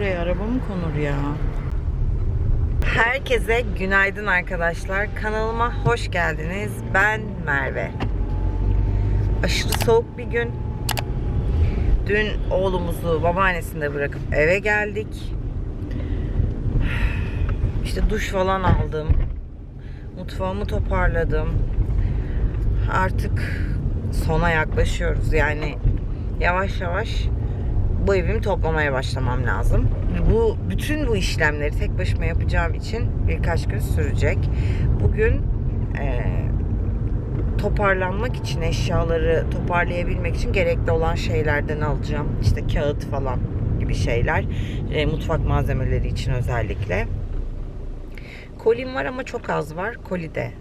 buraya araba mı konur ya? Herkese günaydın arkadaşlar. Kanalıma hoş geldiniz. Ben Merve. Aşırı soğuk bir gün. Dün oğlumuzu babaannesinde bırakıp eve geldik. İşte duş falan aldım. Mutfağımı toparladım. Artık sona yaklaşıyoruz. Yani yavaş yavaş bu evimi toplamaya başlamam lazım. Bu bütün bu işlemleri tek başıma yapacağım için birkaç gün sürecek. Bugün e, toparlanmak için eşyaları toparlayabilmek için gerekli olan şeylerden alacağım. İşte kağıt falan gibi şeyler. E, mutfak malzemeleri için özellikle. Kolim var ama çok az var. Koli de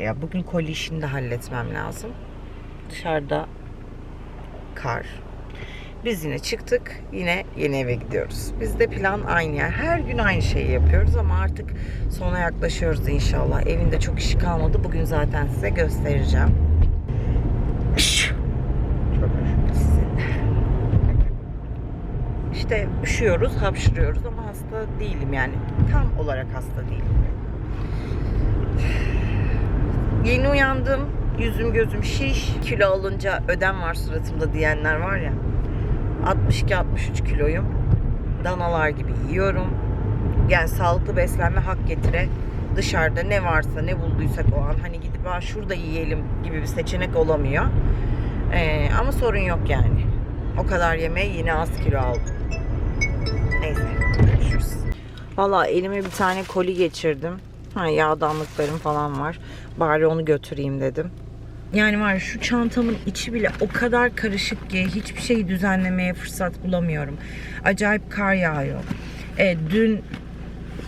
ya bugün koli işini de halletmem lazım. Dışarıda kar. Biz yine çıktık. Yine yeni eve gidiyoruz. Bizde plan aynı yer. Her gün aynı şeyi yapıyoruz ama artık sona yaklaşıyoruz inşallah. Evinde çok işi kalmadı. Bugün zaten size göstereceğim. İşte üşüyoruz, hapşırıyoruz ama hasta değilim yani. Tam olarak hasta değilim. Yeni uyandım. Yüzüm gözüm şiş. Kilo alınca ödem var suratımda diyenler var ya. 62-63 kiloyum. Danalar gibi yiyorum. Yani sağlıklı beslenme hak getire. Dışarıda ne varsa ne bulduysak o an hani gidip "Aa, şurada yiyelim gibi bir seçenek olamıyor. Ee, ama sorun yok yani. O kadar yemeğe yine az kilo aldım. Neyse görüşürüz. Valla elime bir tane koli geçirdim. Ha, yağdanlıklarım falan var. Bari onu götüreyim dedim. Yani var şu çantamın içi bile o kadar karışık ki hiçbir şeyi düzenlemeye fırsat bulamıyorum. Acayip kar yağıyor. E, dün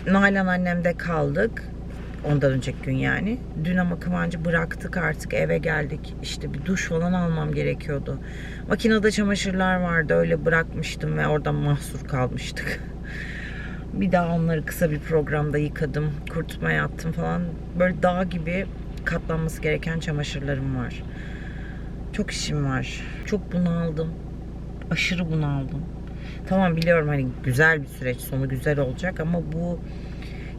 Nalan annemde kaldık. Ondan önceki gün yani. Dün ama Kıvancı bıraktık artık eve geldik. İşte bir duş falan almam gerekiyordu. Makinede çamaşırlar vardı öyle bırakmıştım ve oradan mahsur kalmıştık. Bir daha onları kısa bir programda yıkadım. Kurutmaya attım falan. Böyle dağ gibi katlanması gereken çamaşırlarım var. Çok işim var. Çok bunaldım. Aşırı bunaldım. Tamam biliyorum hani güzel bir süreç sonu güzel olacak ama bu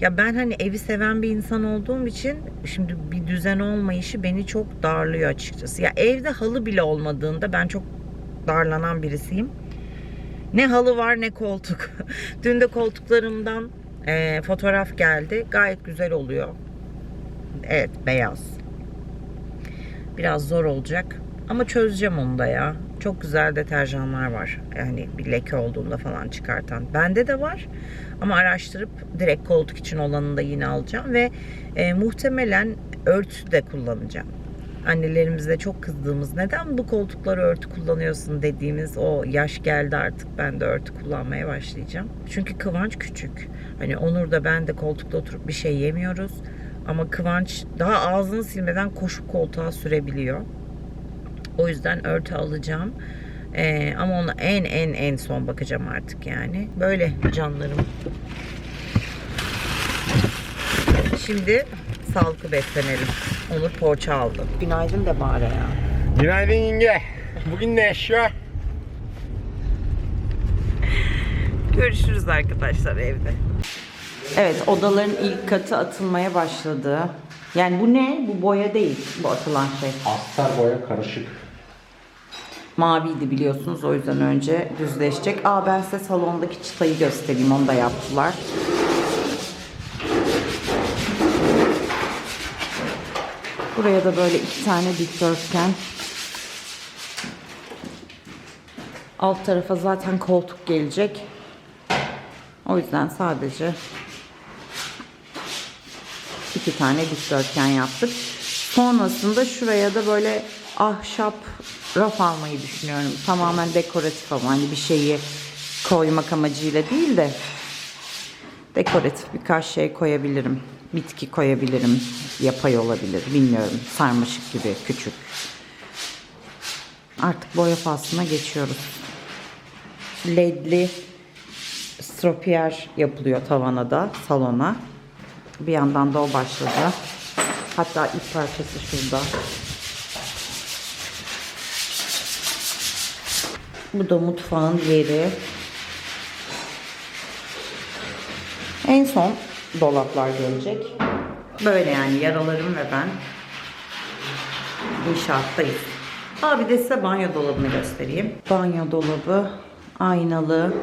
ya ben hani evi seven bir insan olduğum için şimdi bir düzen olmayışı beni çok darlıyor açıkçası. Ya evde halı bile olmadığında ben çok darlanan birisiyim. Ne halı var ne koltuk. Dün de koltuklarımdan e, fotoğraf geldi. Gayet güzel oluyor. Evet beyaz. Biraz zor olacak. Ama çözeceğim onu da ya. Çok güzel deterjanlar var. Yani bir leke olduğunda falan çıkartan. Bende de var. Ama araştırıp direkt koltuk için olanını da yine alacağım. Ve e, muhtemelen örtü de kullanacağım. Annelerimize çok kızdığımız neden bu koltukları örtü kullanıyorsun dediğimiz o yaş geldi artık ben de örtü kullanmaya başlayacağım. Çünkü Kıvanç küçük. Hani Onur da ben de koltukta oturup bir şey yemiyoruz. Ama Kıvanç daha ağzını silmeden koşup koltuğa sürebiliyor. O yüzden örtü alacağım. Ee, ama ona en en en son bakacağım artık yani. Böyle canlarım. Şimdi sağlıklı beslenelim. Onur poğaça aldı. Günaydın de bari ya. Günaydın yenge. Bugün ne eşya? Görüşürüz arkadaşlar evde. Evet odaların ilk katı atılmaya başladı. Yani bu ne? Bu boya değil bu atılan şey. Astar boya karışık. Maviydi biliyorsunuz o yüzden önce düzleşecek. Aa ben size salondaki çıtayı göstereyim onu da yaptılar. Buraya da böyle iki tane dikdörtgen. Alt tarafa zaten koltuk gelecek. O yüzden sadece iki tane dikdörtgen yaptık. Sonrasında şuraya da böyle ahşap raf almayı düşünüyorum. Tamamen dekoratif ama hani bir şeyi koymak amacıyla değil de dekoratif birkaç şey koyabilirim. Bitki koyabilirim. Yapay olabilir. Bilmiyorum. Sarmaşık gibi küçük. Artık boya faslına geçiyoruz. Ledli stropiyer yapılıyor tavana da salona. Bir yandan da o başladı. Hatta ip parçası şurada. Bu da mutfağın yeri. En son dolaplar gelecek. Böyle yani yaralarım ve ben inşaattayız. Aa bir de size banyo dolabını göstereyim. Banyo dolabı aynalı.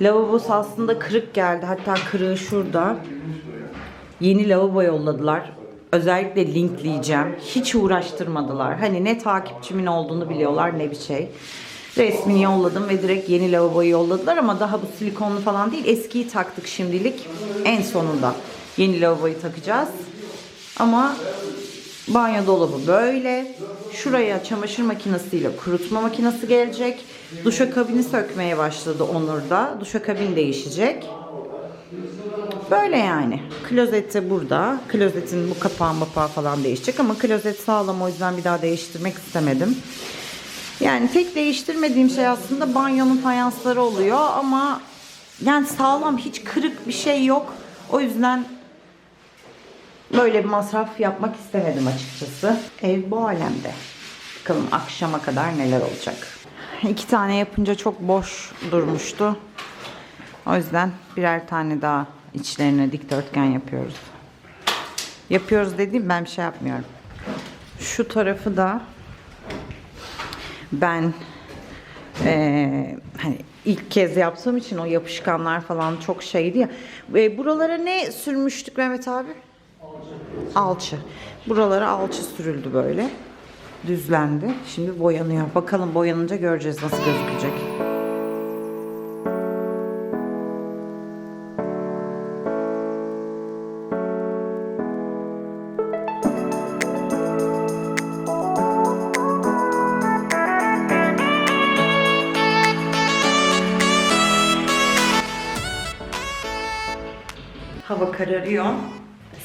Lavabosu aslında kırık geldi. Hatta kırığı şurada. Yeni lavabo yolladılar. Özellikle linkleyeceğim. Hiç uğraştırmadılar. Hani ne takipçimin olduğunu biliyorlar ne bir şey. Resmini yolladım ve direkt yeni lavaboyu yolladılar ama daha bu silikonlu falan değil. Eskiyi taktık şimdilik. En sonunda yeni lavaboyu takacağız. Ama banyo dolabı böyle. Şuraya çamaşır makinesiyle kurutma makinesi gelecek. Duşakabini sökmeye başladı Onur'da. Duşakabin değişecek. Böyle yani. Klozet de burada. Klozetin bu kapağı mapağı falan değişecek ama klozet sağlam o yüzden bir daha değiştirmek istemedim. Yani tek değiştirmediğim şey aslında banyonun fayansları oluyor ama yani sağlam hiç kırık bir şey yok. O yüzden böyle bir masraf yapmak istemedim açıkçası. Ev bu alemde. Bakalım akşama kadar neler olacak. İki tane yapınca çok boş durmuştu. O yüzden birer tane daha içlerine dikdörtgen yapıyoruz. Yapıyoruz dediğim ben bir şey yapmıyorum. Şu tarafı da ben eee, hani ilk kez yaptığım için o yapışkanlar falan çok şeydi ya. E, buralara ne sürmüştük Mehmet abi? Alçı. Buralara alçı sürüldü böyle. Düzlendi. Şimdi boyanıyor. Bakalım boyanınca göreceğiz nasıl gözükecek. Hava kararıyor.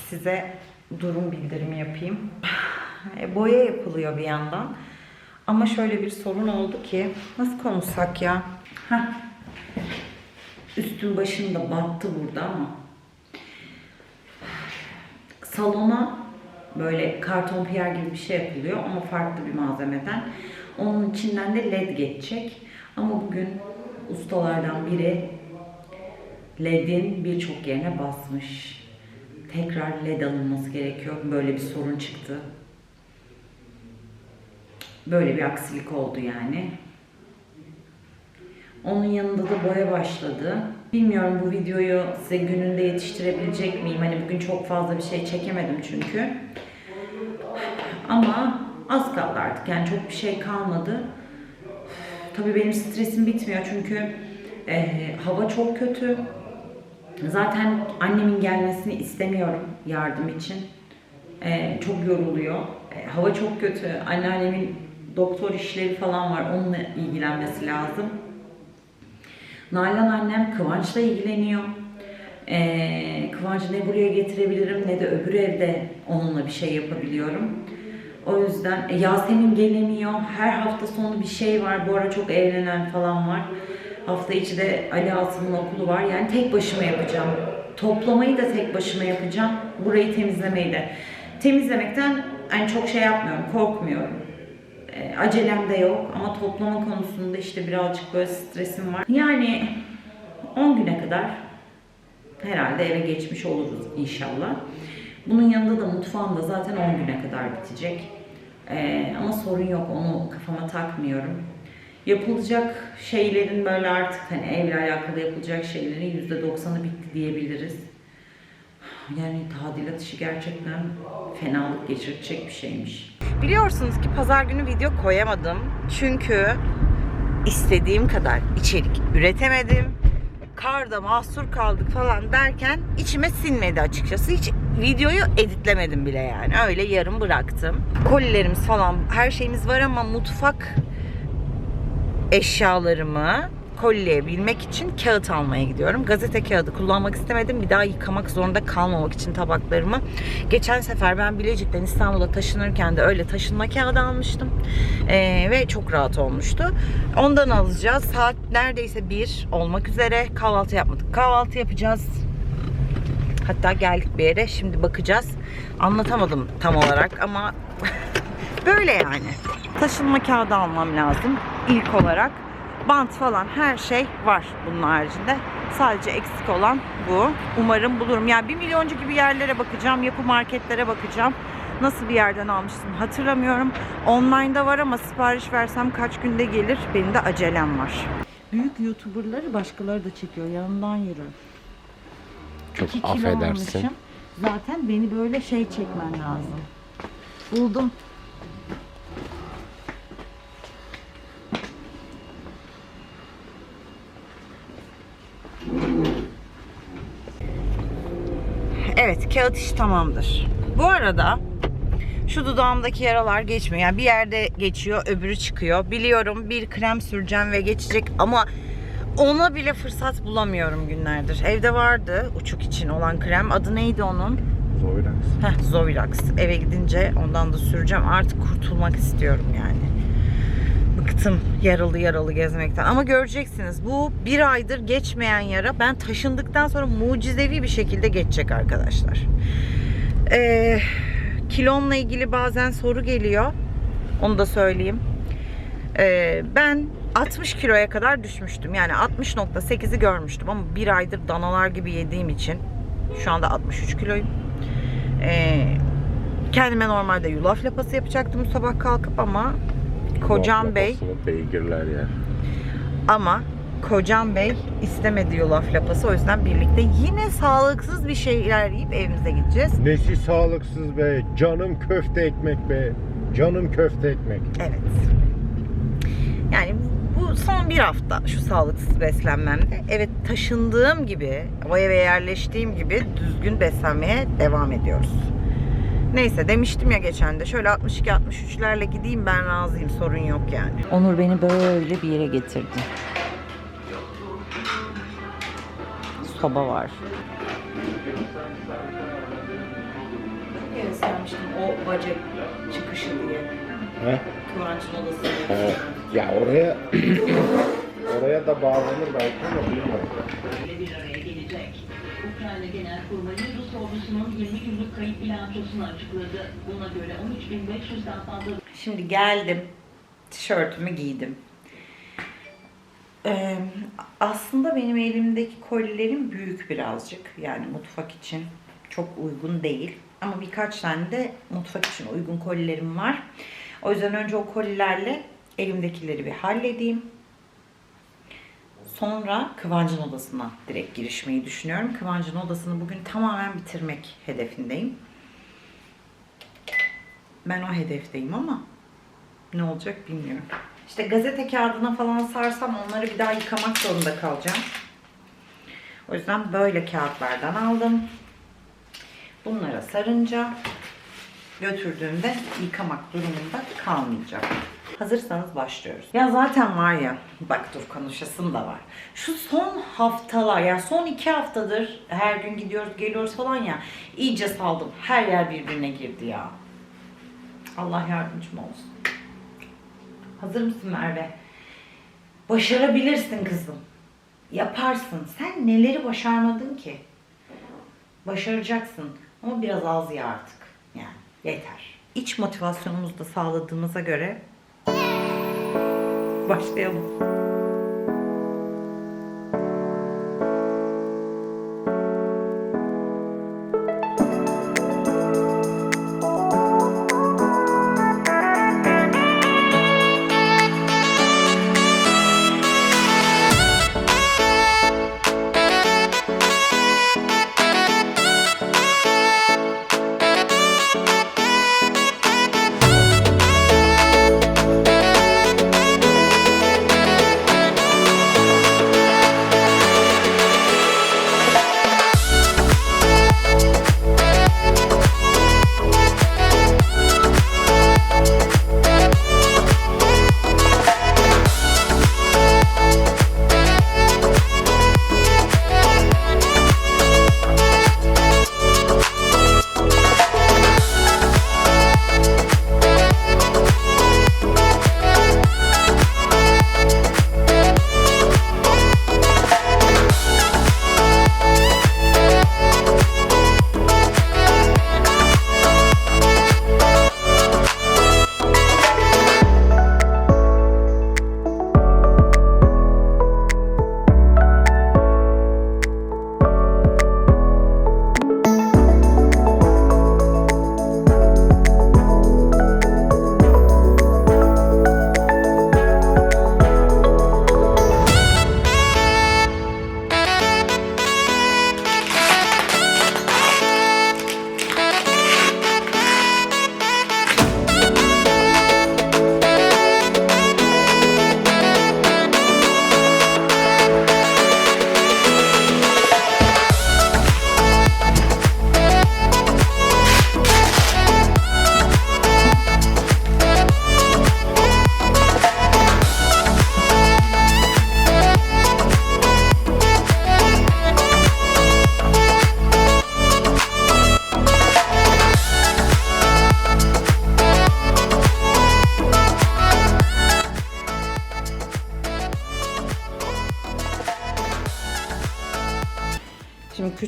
Size durum bildirimi yapayım. E, boya yapılıyor bir yandan. Ama şöyle bir sorun oldu ki nasıl konuşsak ya? Heh. Üstün başım da battı burada ama salona böyle karton piyer gibi bir şey yapılıyor ama farklı bir malzemeden. Onun içinden de led geçecek. Ama bugün ustalardan biri LED'in birçok yerine basmış. Tekrar LED alınması gerekiyor. Böyle bir sorun çıktı. Böyle bir aksilik oldu yani. Onun yanında da boya başladı. Bilmiyorum bu videoyu size gününde yetiştirebilecek miyim? Hani bugün çok fazla bir şey çekemedim çünkü. Ama az kaldı artık yani çok bir şey kalmadı. Tabii benim stresim bitmiyor çünkü e, hava çok kötü. Zaten annemin gelmesini istemiyorum yardım için. E, çok yoruluyor. E, hava çok kötü. Anneannemin doktor işleri falan var. Onunla ilgilenmesi lazım. Nalan annem Kıvanç'la ilgileniyor. Ee, Kıvanç'ı ne buraya getirebilirim ne de öbür evde onunla bir şey yapabiliyorum. O yüzden e, Yasemin gelemiyor. Her hafta sonu bir şey var. Bu ara çok evlenen falan var. Hafta içi de Ali Asım'ın okulu var. Yani tek başıma yapacağım. Toplamayı da tek başıma yapacağım. Burayı temizlemeyi de. Temizlemekten yani çok şey yapmıyorum. Korkmuyorum. E, acelem de yok ama toplama konusunda işte birazcık böyle stresim var. Yani 10 güne kadar herhalde eve geçmiş oluruz inşallah. Bunun yanında da mutfağım da zaten 10 güne kadar bitecek. E, ama sorun yok onu kafama takmıyorum. Yapılacak şeylerin böyle artık hani evle alakalı yapılacak şeylerin %90'ı bitti diyebiliriz. Yani tadilat işi gerçekten fenalık geçirecek bir şeymiş. Biliyorsunuz ki pazar günü video koyamadım. Çünkü istediğim kadar içerik üretemedim. Karda mahsur kaldık falan derken içime sinmedi açıkçası. Hiç videoyu editlemedim bile yani. Öyle yarım bıraktım. Kolilerimiz falan her şeyimiz var ama mutfak eşyalarımı kolleyebilmek için kağıt almaya gidiyorum. Gazete kağıdı kullanmak istemedim. Bir daha yıkamak zorunda kalmamak için tabaklarımı. Geçen sefer ben Bilecik'ten İstanbul'a taşınırken de öyle taşınma kağıdı almıştım. Ee, ve çok rahat olmuştu. Ondan alacağız. Saat neredeyse bir olmak üzere. Kahvaltı yapmadık. Kahvaltı yapacağız. Hatta geldik bir yere. Şimdi bakacağız. Anlatamadım tam olarak ama böyle yani. Taşınma kağıdı almam lazım ilk olarak. Bant falan her şey var bunun haricinde. Sadece eksik olan bu. Umarım bulurum. Yani bir milyoncu gibi yerlere bakacağım. Yapı marketlere bakacağım. Nasıl bir yerden almıştım hatırlamıyorum. Online'da var ama sipariş versem kaç günde gelir. Benim de acelem var. Büyük YouTuber'ları başkaları da çekiyor. Yanından yürü. Çok 2 kilo affedersin. almışım. Zaten beni böyle şey çekmen lazım. Buldum. Evet, kağıt işi tamamdır. Bu arada şu dudağımdaki yaralar geçmiyor. Yani bir yerde geçiyor, öbürü çıkıyor. Biliyorum bir krem süreceğim ve geçecek ama ona bile fırsat bulamıyorum günlerdir. Evde vardı uçuk için olan krem. Adı neydi onun? Zoyrax. Heh, Zovirax. Eve gidince ondan da süreceğim. Artık kurtulmak istiyorum yani. Bıktım yaralı yaralı gezmekten. Ama göreceksiniz bu bir aydır geçmeyen yara ben taşındıktan sonra mucizevi bir şekilde geçecek arkadaşlar. Ee, kilomla ilgili bazen soru geliyor. Onu da söyleyeyim. Ee, ben 60 kiloya kadar düşmüştüm. Yani 60.8'i görmüştüm ama bir aydır danalar gibi yediğim için şu anda 63 kiloyum. Ee, kendime normalde yulaf lapası yapacaktım sabah kalkıp ama kocam bey Beygirler yer. ama kocam bey istemedi yulaf lapası o yüzden birlikte yine sağlıksız bir şeyler yiyip evimize gideceğiz. Nesi sağlıksız be. Canım köfte ekmek be. Canım köfte ekmek. Evet. Yani bu son bir hafta şu sağlıksız beslenmemde. Evet taşındığım gibi, o eve yerleştiğim gibi düzgün beslenmeye devam ediyoruz. Neyse demiştim ya geçen de şöyle 62-63'lerle gideyim ben razıyım sorun yok yani. Onur beni böyle bir yere getirdi. Soba var. Heveslenmiştim o bacak çıkışı diye. He? Kıvancın odası. He. Ya oraya oraya da bağlanır belki ama bilmiyorum. bir araya gelecek. Ukrayna Genelkurmayı Rus ordusunun 20 günlük kayıp bilançosunu açıkladı. Buna göre 13.500'den fazla Şimdi geldim. Tişörtümü giydim. Ee, aslında benim elimdeki kolilerim büyük birazcık. Yani mutfak için çok uygun değil. Ama birkaç tane de mutfak için uygun kolilerim var. O yüzden önce o kolilerle elimdekileri bir halledeyim. Sonra Kıvancın odasına direkt girişmeyi düşünüyorum. Kıvancın odasını bugün tamamen bitirmek hedefindeyim. Ben o hedefteyim ama ne olacak bilmiyorum. İşte gazete kağıdına falan sarsam onları bir daha yıkamak zorunda kalacağım. O yüzden böyle kağıtlardan aldım. Bunlara sarınca götürdüğümde yıkamak durumunda kalmayacak. Hazırsanız başlıyoruz. Ya zaten var ya, bak dur konuşasım da var. Şu son haftalar, ya son iki haftadır her gün gidiyoruz geliyoruz falan ya. iyice saldım. Her yer birbirine girdi ya. Allah yardımcım olsun. Hazır mısın Merve? Başarabilirsin kızım. Yaparsın. Sen neleri başarmadın ki? Başaracaksın. Ama biraz az ya artık. Yani yeter. İç motivasyonumuzu da sağladığımıza göre mais.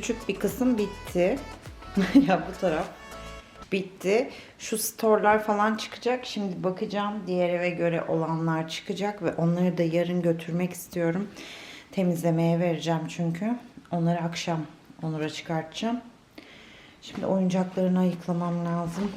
Küçük bir kısım bitti. ya bu taraf bitti. Şu storelar falan çıkacak. Şimdi bakacağım. Diğer eve göre olanlar çıkacak ve onları da yarın götürmek istiyorum. Temizlemeye vereceğim çünkü. Onları akşam Onur'a çıkartacağım. Şimdi oyuncaklarını ayıklamam lazım.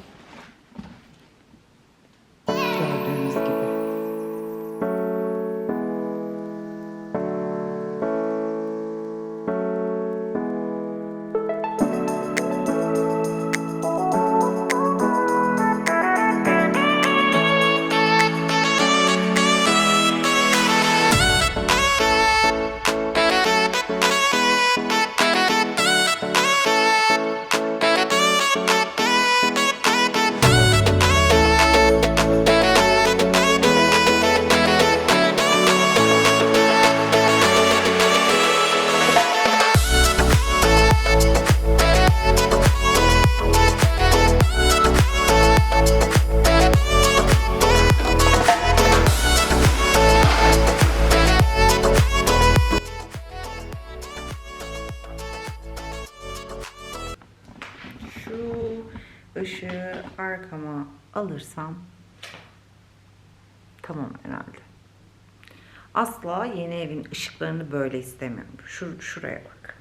Evin ışıklarını böyle istemiyorum. Şur şuraya bak.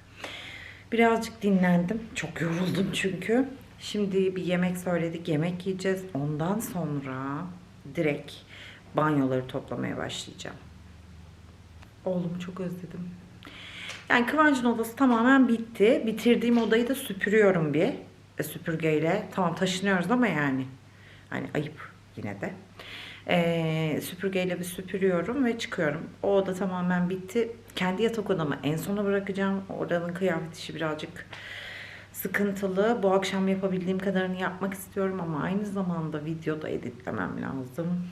Birazcık dinlendim. Çok yoruldum çünkü. Şimdi bir yemek söyledik. Yemek yiyeceğiz. Ondan sonra direkt banyoları toplamaya başlayacağım. Oğlumu çok özledim. Yani Kıvancın odası tamamen bitti. Bitirdiğim odayı da süpürüyorum bir e, süpürgeyle. Tamam taşınıyoruz ama yani. Hani ayıp yine de. Süpürgeyle bir süpürüyorum ve çıkıyorum. O oda tamamen bitti. Kendi yatak odamı en sona bırakacağım. Oranın kıyafet işi birazcık sıkıntılı. Bu akşam yapabildiğim kadarını yapmak istiyorum ama aynı zamanda videoda editlemem lazım.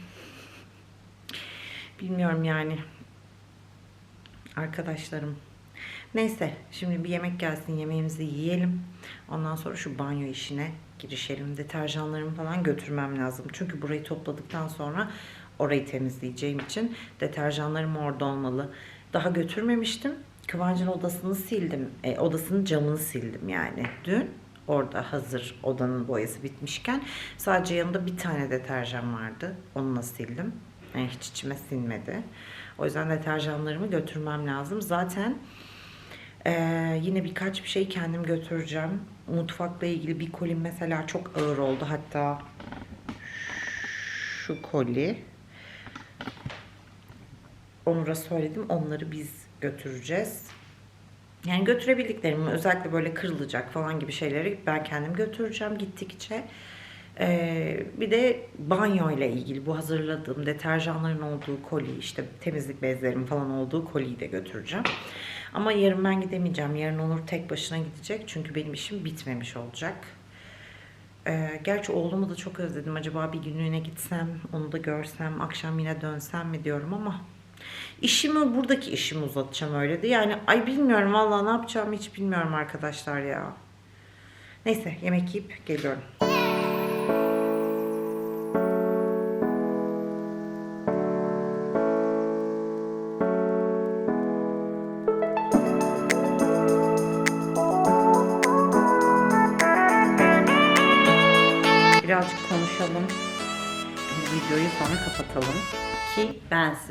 Bilmiyorum yani. Arkadaşlarım. Neyse şimdi bir yemek gelsin yemeğimizi yiyelim. Ondan sonra şu banyo işine girişelim. Deterjanlarımı falan götürmem lazım. Çünkü burayı topladıktan sonra orayı temizleyeceğim için deterjanlarım orada olmalı. Daha götürmemiştim. Kıvancın odasını sildim. E, odasının camını sildim yani dün. Orada hazır odanın boyası bitmişken sadece yanında bir tane deterjan vardı. Onunla sildim. Yani hiç içime sinmedi. O yüzden deterjanlarımı götürmem lazım. Zaten ee, yine birkaç bir şey kendim götüreceğim. Mutfakla ilgili bir kolim mesela çok ağır oldu. Hatta şu koli. Onur'a söyledim. Onları biz götüreceğiz. Yani götürebildiklerimi özellikle böyle kırılacak falan gibi şeyleri ben kendim götüreceğim gittikçe. Ee, bir de banyo ile ilgili bu hazırladığım deterjanların olduğu koli işte temizlik bezlerim falan olduğu koliyi de götüreceğim. Ama yarın ben gidemeyeceğim. Yarın Onur tek başına gidecek. Çünkü benim işim bitmemiş olacak. Ee, gerçi oğlumu da çok özledim. Acaba bir günlüğüne gitsem, onu da görsem, akşam yine dönsem mi diyorum ama işimi, buradaki işimi uzatacağım öyle de. Yani ay bilmiyorum vallahi ne yapacağımı hiç bilmiyorum arkadaşlar ya. Neyse yemek yiyip geliyorum.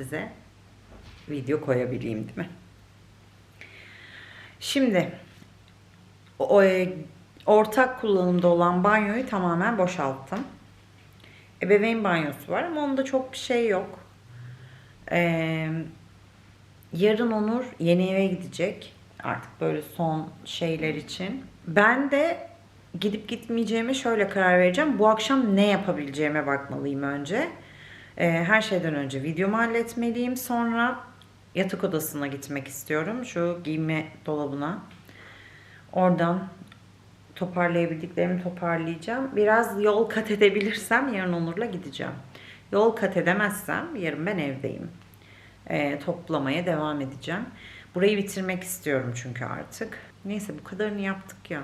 Size video koyabileyim değil mi? Şimdi o, e, ortak kullanımda olan banyoyu tamamen boşalttım. Ebeveyn banyosu var ama onda çok bir şey yok. Ee, yarın Onur yeni eve gidecek. Artık böyle son şeyler için. Ben de gidip gitmeyeceğime şöyle karar vereceğim. Bu akşam ne yapabileceğime bakmalıyım önce. Ee, her şeyden önce videomu halletmeliyim. Sonra yatak odasına gitmek istiyorum. Şu giyme dolabına. Oradan toparlayabildiklerimi toparlayacağım. Biraz yol kat edebilirsem yarın Onur'la gideceğim. Yol kat edemezsem yarın ben evdeyim. Ee, toplamaya devam edeceğim. Burayı bitirmek istiyorum çünkü artık. Neyse bu kadarını yaptık ya.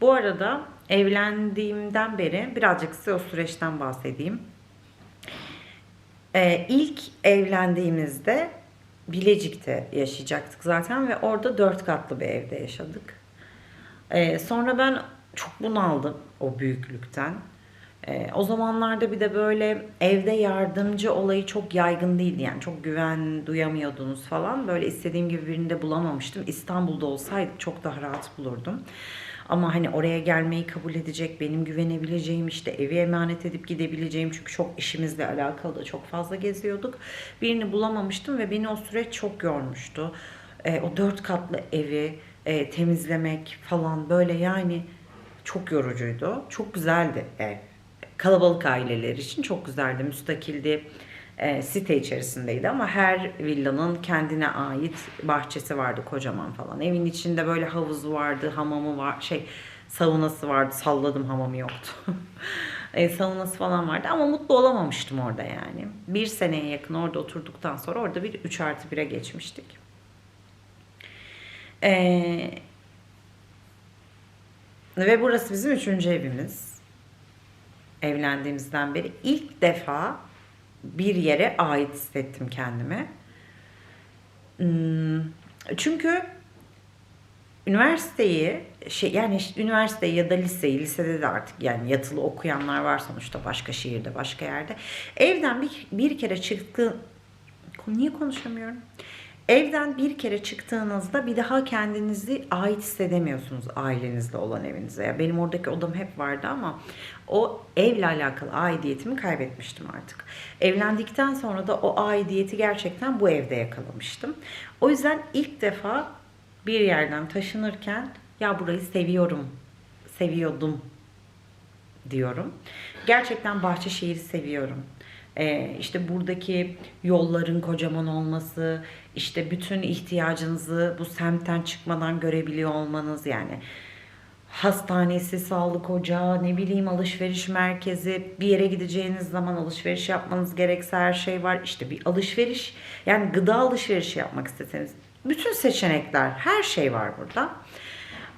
Bu arada evlendiğimden beri birazcık size o süreçten bahsedeyim. Ee, ilk evlendiğimizde Bilecik'te yaşayacaktık zaten ve orada dört katlı bir evde yaşadık. Ee, sonra ben çok bunaldım o büyüklükten. Ee, o zamanlarda bir de böyle evde yardımcı olayı çok yaygın değildi. Yani çok güven duyamıyordunuz falan. Böyle istediğim gibi birini de bulamamıştım. İstanbul'da olsaydı çok daha rahat bulurdum. Ama hani oraya gelmeyi kabul edecek, benim güvenebileceğim işte evi emanet edip gidebileceğim çünkü çok işimizle alakalı da çok fazla geziyorduk. Birini bulamamıştım ve beni o süreç çok yormuştu. Ee, o dört katlı evi e, temizlemek falan böyle yani çok yorucuydu. Çok güzeldi ev. Kalabalık aileler için çok güzeldi, müstakildi. E, site içerisindeydi ama her villanın kendine ait bahçesi vardı kocaman falan. Evin içinde böyle havuzu vardı, hamamı var, şey saunası vardı. Salladım hamamı yoktu. e, saunası falan vardı ama mutlu olamamıştım orada yani. Bir seneye yakın orada oturduktan sonra orada bir 3 artı 1'e geçmiştik. Ee, ve burası bizim üçüncü evimiz. Evlendiğimizden beri ilk defa bir yere ait hissettim kendimi. Hmm, Çünkü üniversiteyi şey yani işte üniversiteyi ya da liseyi lisede de artık yani yatılı okuyanlar var sonuçta başka şehirde başka yerde evden bir, bir kere çıktı niye konuşamıyorum evden bir kere çıktığınızda bir daha kendinizi ait hissedemiyorsunuz ailenizle olan evinize ya benim oradaki odam hep vardı ama o evle alakalı aidiyetimi kaybetmiştim artık evlendikten sonra da o aidiyeti gerçekten bu evde yakalamıştım o yüzden ilk defa bir yerden taşınırken ya burayı seviyorum, seviyordum diyorum. Gerçekten Bahçeşehir'i seviyorum. Ee, işte buradaki yolların kocaman olması, işte bütün ihtiyacınızı bu semtten çıkmadan görebiliyor olmanız yani hastanesi, sağlık ocağı, ne bileyim alışveriş merkezi, bir yere gideceğiniz zaman alışveriş yapmanız gerekse her şey var. İşte bir alışveriş, yani gıda alışverişi yapmak isteseniz bütün seçenekler, her şey var burada.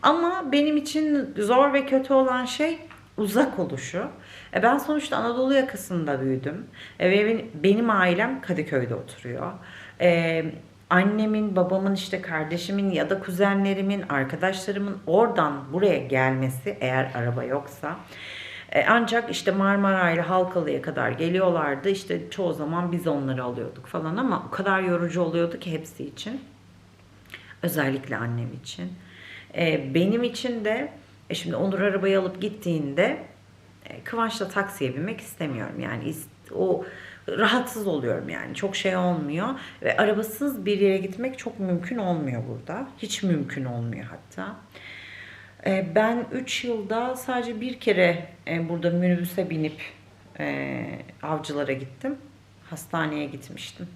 Ama benim için zor ve kötü olan şey uzak oluşu. E ben sonuçta Anadolu yakasında büyüdüm. E ve benim, ailem Kadıköy'de oturuyor. E, annemin, babamın, işte kardeşimin ya da kuzenlerimin, arkadaşlarımın oradan buraya gelmesi eğer araba yoksa e, ancak işte Marmara ile Halkalı'ya kadar geliyorlardı. İşte çoğu zaman biz onları alıyorduk falan ama o kadar yorucu oluyordu ki hepsi için. Özellikle annem için. E, benim için de e şimdi Onur arabayı alıp gittiğinde e, Kıvanç'la taksiye binmek istemiyorum. Yani o rahatsız oluyorum yani. Çok şey olmuyor ve arabasız bir yere gitmek çok mümkün olmuyor burada. Hiç mümkün olmuyor hatta. E, Ben 3 yılda sadece bir kere e, burada minibüse binip e, avcılara gittim. Hastaneye gitmiştim.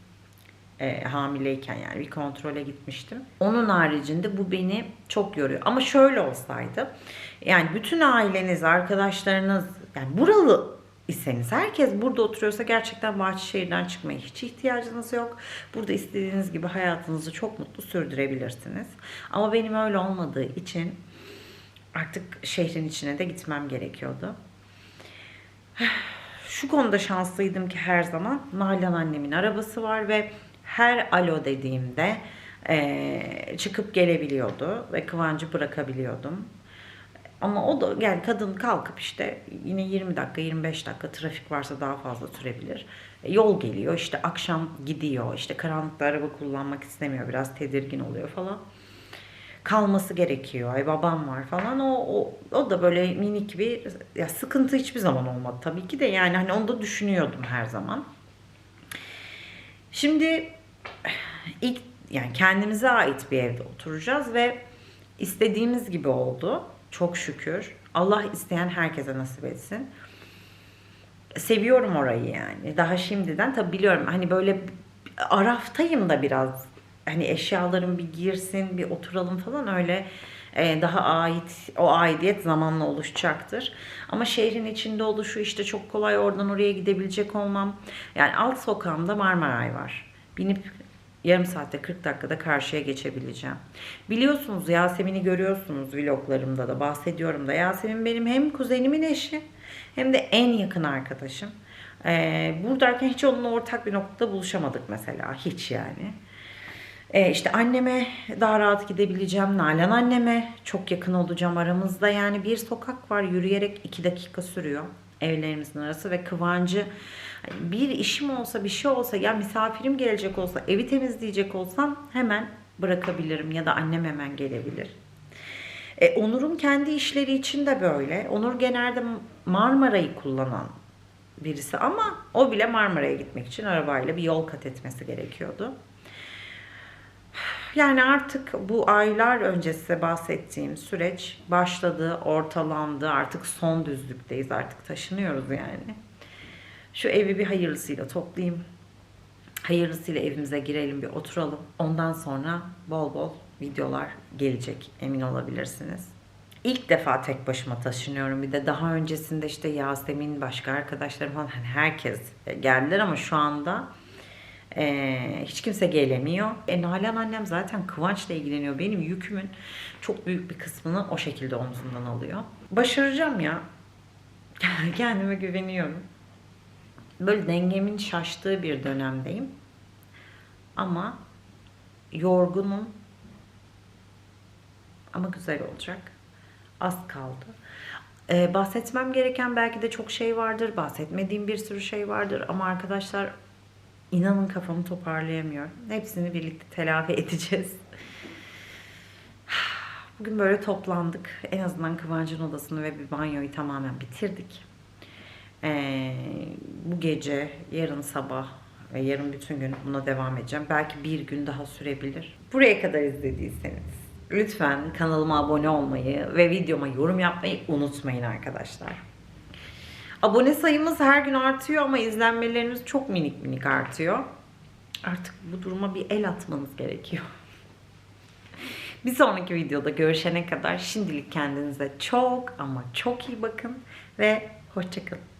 E, hamileyken yani bir kontrole gitmiştim. Onun haricinde bu beni çok yoruyor. Ama şöyle olsaydı yani bütün aileniz, arkadaşlarınız yani buralı iseniz herkes burada oturuyorsa gerçekten Bahçeşehir'den çıkmaya hiç ihtiyacınız yok. Burada istediğiniz gibi hayatınızı çok mutlu sürdürebilirsiniz. Ama benim öyle olmadığı için artık şehrin içine de gitmem gerekiyordu. Şu konuda şanslıydım ki her zaman Nalan annemin arabası var ve her alo dediğimde eee, çıkıp gelebiliyordu ve Kıvancı bırakabiliyordum. Ama o da yani kadın kalkıp işte yine 20 dakika 25 dakika trafik varsa daha fazla sürebilir. E, Yol geliyor işte akşam gidiyor işte karanlıkta araba kullanmak istemiyor biraz tedirgin oluyor falan. Kalması gerekiyor. Ay babam var falan. O, o, o da böyle minik bir ya sıkıntı hiçbir zaman olmadı tabii ki de yani hani onu da düşünüyordum her zaman. Şimdi ilk yani kendimize ait bir evde oturacağız ve istediğimiz gibi oldu. Çok şükür. Allah isteyen herkese nasip etsin. Seviyorum orayı yani. Daha şimdiden tabii biliyorum hani böyle araftayım da biraz. Hani eşyalarım bir girsin, bir oturalım falan öyle e, daha ait o aidiyet zamanla oluşacaktır. Ama şehrin içinde oluşu işte çok kolay oradan oraya gidebilecek olmam. Yani alt sokağımda Marmaray var. Binip yarım saatte 40 dakikada karşıya geçebileceğim. Biliyorsunuz Yasemin'i görüyorsunuz vloglarımda da bahsediyorum da. Yasemin benim hem kuzenimin eşi hem de en yakın arkadaşım. Ee, buradayken hiç onunla ortak bir noktada buluşamadık mesela. Hiç yani. E, işte anneme daha rahat gidebileceğim. Nalan anneme çok yakın olacağım. Aramızda yani bir sokak var. Yürüyerek iki dakika sürüyor evlerimizin arası ve Kıvancı hani bir işim olsa bir şey olsa ya misafirim gelecek olsa evi temizleyecek olsam hemen bırakabilirim ya da annem hemen gelebilir. E, Onur'un kendi işleri için de böyle. Onur genelde Marmara'yı kullanan birisi ama o bile Marmara'ya gitmek için arabayla bir yol kat etmesi gerekiyordu. Yani artık bu aylar önce size bahsettiğim süreç başladı, ortalandı. Artık son düzlükteyiz. Artık taşınıyoruz yani. Şu evi bir hayırlısıyla toplayayım. Hayırlısıyla evimize girelim, bir oturalım. Ondan sonra bol bol videolar gelecek emin olabilirsiniz. İlk defa tek başıma taşınıyorum. Bir de daha öncesinde işte Yasemin, başka arkadaşlarım falan hani herkes geldiler ama şu anda ee, hiç kimse gelemiyor. E, Nalan annem zaten Kıvanç'la ilgileniyor. Benim yükümün çok büyük bir kısmını o şekilde omzumdan alıyor. Başaracağım ya. Kendime güveniyorum. Böyle dengemin şaştığı bir dönemdeyim. Ama yorgunum. Ama güzel olacak. Az kaldı. Ee, bahsetmem gereken belki de çok şey vardır. Bahsetmediğim bir sürü şey vardır. Ama arkadaşlar İnanın kafamı toparlayamıyorum. Hepsini birlikte telafi edeceğiz. Bugün böyle toplandık. En azından Kıvancın odasını ve bir banyoyu tamamen bitirdik. Ee, bu gece, yarın sabah ve yarın bütün gün buna devam edeceğim. Belki bir gün daha sürebilir. Buraya kadar izlediyseniz lütfen kanalıma abone olmayı ve videoma yorum yapmayı unutmayın arkadaşlar. Abone sayımız her gün artıyor ama izlenmelerimiz çok minik minik artıyor. Artık bu duruma bir el atmanız gerekiyor. Bir sonraki videoda görüşene kadar şimdilik kendinize çok ama çok iyi bakın ve hoşçakalın.